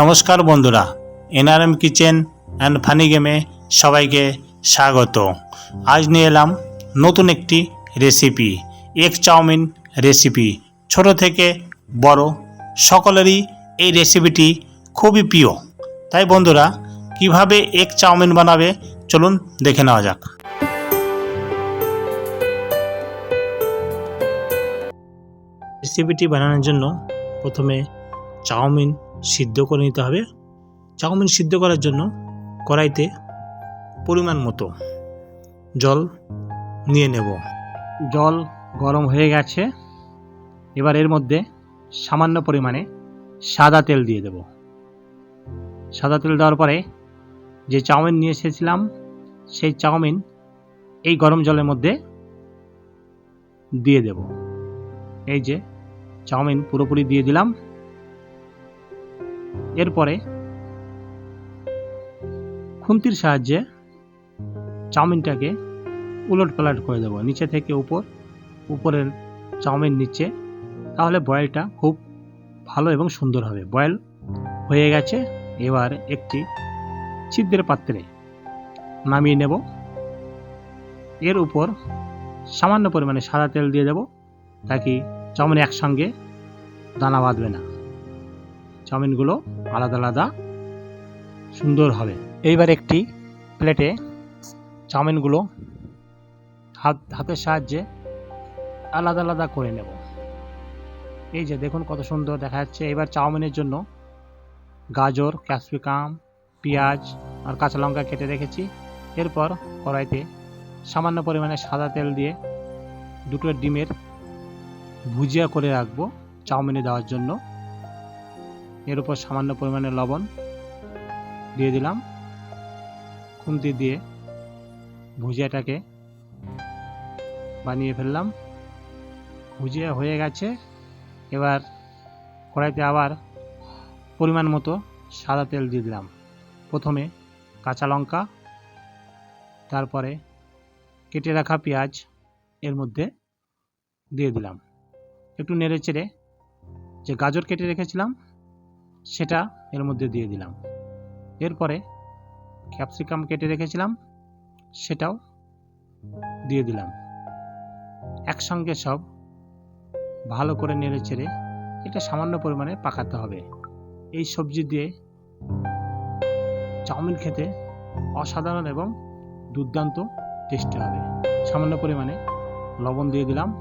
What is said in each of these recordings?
নমস্কার বন্ধুরা, NRM kitchen and funny গেমে সবাইকে স্বাগত। আজ নিয়ে এলাম নতুন একটি রেসিপি, এগ চাউমিন রেসিপি। ছোট থেকে বড় সকলেরই এই রেসিপিটি খুবই প্রিয়। তাই বন্ধুরা, কীভাবে এগ চাউমিন বানাবে চলুন দেখে নেওয়া যাক। রেসিপিটি বানানোর জন্য প্রথমে চাউমিন সিদ্ধ করে নিতে হবে। চাউমিন সিদ্ধ করার জন্য কড়াইতে পরিমাণ মতো জল নিয়ে নেব। জল গরম হয়ে গেছে। এবার এর মধ্যে সামান্য পরিমাণে সাদা তেল দিয়ে দেব। সাদা তেল দেওয়ার পরে যে চাউমিন নিয়ে এসেছিলাম, সেই চাউমিন এই গরম জলের মধ্যে দিয়ে দেব। এই যে চাউমিন পুরোপুরি দিয়ে দিলাম। এরপরে খুন্তির সাহায্যে চাউমিনটাকে উলট পালট করে দেবো, নিচে থেকে উপর, উপরের চাউমিন নিচে। তাহলে বয়েলটা খুব ভালো এবং সুন্দর হবে। বয়েল হয়ে গেছে, এবার একটি ছিদ্রের পাত্রে নামিয়ে নেব। এর উপর সামান্য পরিমাণে সাদা তেল দিয়ে দেব, তাকে চাউমিন একসঙ্গে দানা বাঁধবে না। চাউমিনগুলো আলাদা আলাদা সুন্দর হবে। এইবার একটি প্লেটে চাউমিনগুলো হাত, হাতের সাহায্যে আলাদা আলাদা করে নেব। এই যে দেখুন কত সুন্দর দেখা যাচ্ছে। এবার চাউমিনের জন্য গাজর, ক্যাপসিকাম, পেঁয়াজ আর কাঁচা লঙ্কা কেটে রেখেছি। এরপর কড়াইতে সামান্য পরিমাণে সাদা তেল দিয়ে দুটো ডিমের ভুজিয়া করে রাখব চাউমিনে দেওয়ার জন্য। এর উপর সামান্য পরিমাণে লবণ দিয়ে দিলাম। খুন্তি দিয়ে ভুজিয়াটাকে বানিয়ে ফেললাম। ভুজিয়া হয়ে গেছে। এবার কড়াইতে আবার পরিমাণ মতো সাদা তেল দিয়ে দিলাম। প্রথমে কাঁচা লঙ্কা, তারপরে কেটে রাখা পেঁয়াজ এর মধ্যে দিয়ে দিলাম। একটু নেড়ে চেড়ে যে গাজর কেটে রেখেছিলাম সেটা এর মধ্যে দিয়ে দিলাম। এরপরে ক্যাপসিকাম কেটে রেখেছিলাম, সেটাও দিয়ে দিলাম। একসঙ্গে সব ভালো করে নেড়ে চেড়ে এটা সামান্য পরিমাণে পাকাতে হবে। এই সবজি দিয়ে চাউমিন খেতে অসাধারণ এবং দুর্দান্ত টেস্টি হবে। সামান্য পরিমাণে লবণ দিয়ে দিলাম।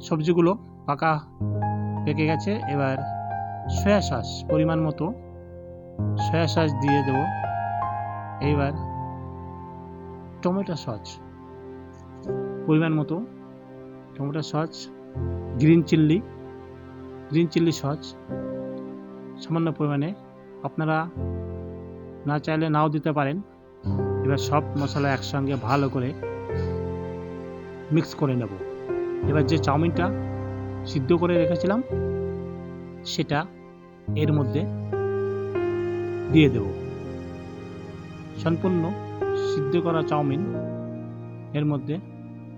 সবজিগুলো পাকা পেকে গেছে, এবার সয়া সস পরিমাণ মতো। সয়া সস দিয়ে দেব। এইবার টমেটো সস পরিমাণ মতো। Tomato sauce, green chilli green chilli sauce সামান্য পরিমাণে। আপনারা না চাইলে নাও দিতে পারেন। এবার সব মশলা একসঙ্গে ভালো করে মিক্স করে নেব। এবার যে চাউমিনটা সিদ্ধ করে রেখেছিলাম, সেটা এর মধ্যে দিয়ে দেব। সম্পূর্ণ সিদ্ধ করা চাউমিন এর মধ্যে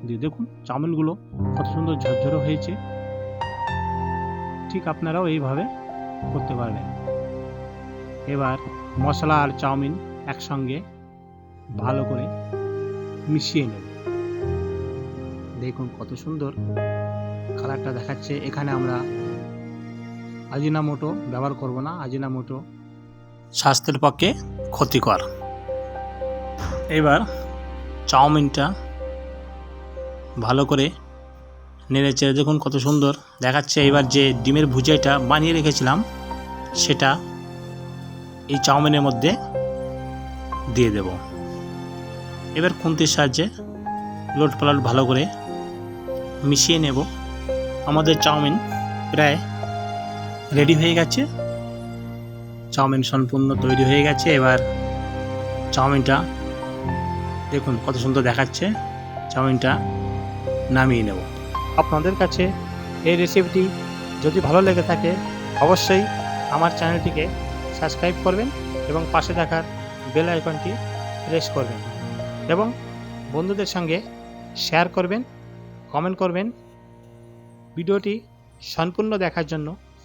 দিয়ে দেখুন, চাউমিনগুলো কত সুন্দর ঝরঝরে হয়েছে। ঠিক আপনারাও এইভাবে করতে পারবেন। এবার মশলা আর চাউমিন একসঙ্গে ভালো করে মিশিয়ে নেব। দেখুন কত সুন্দর কালারটা দেখাচ্ছে। এখানে আমরা আজিনামোটো ব্যবহার করব না, আজিনামোটো। স্বাস্থ্যের পক্ষে ক্ষতিকর। এবার চাউমিনটা ভালো করে নেড়ে চেড়ে দেখুন কত সুন্দর দেখাচ্ছে। এবার যে ডিমের ভুজিয়াটা বানিয়ে রেখেছিলাম, সেটা এই চাউমিনের মধ্যে দিয়ে দেব। এবার খুন্তির সাহায্যে লোট পালট ভালো করে মিশিয়ে নেব। আমাদের চাউমিন প্রায় রেডি হয়ে গেছে। চাউমিন সম্পূর্ণ তৈরি হয়ে গেছে। এবার চাউমিনটা দেখুন কত সুন্দর দেখাচ্ছে। চাউমিনটা নামিয়ে নেব। আপনাদের কাছে এই রেসিপিটি যদি ভালো লেগে থাকে, অবশ্যই আমার চ্যানেলটিকে সাবস্ক্রাইব করবেন এবং পাশে থাকার বেল আইকনটি প্রেস করবেন এবং বন্ধুদের সঙ্গে শেয়ার করবেন কমেন্ট করবেন। ভিডিওটি সম্পূর্ণ দেখার জন্য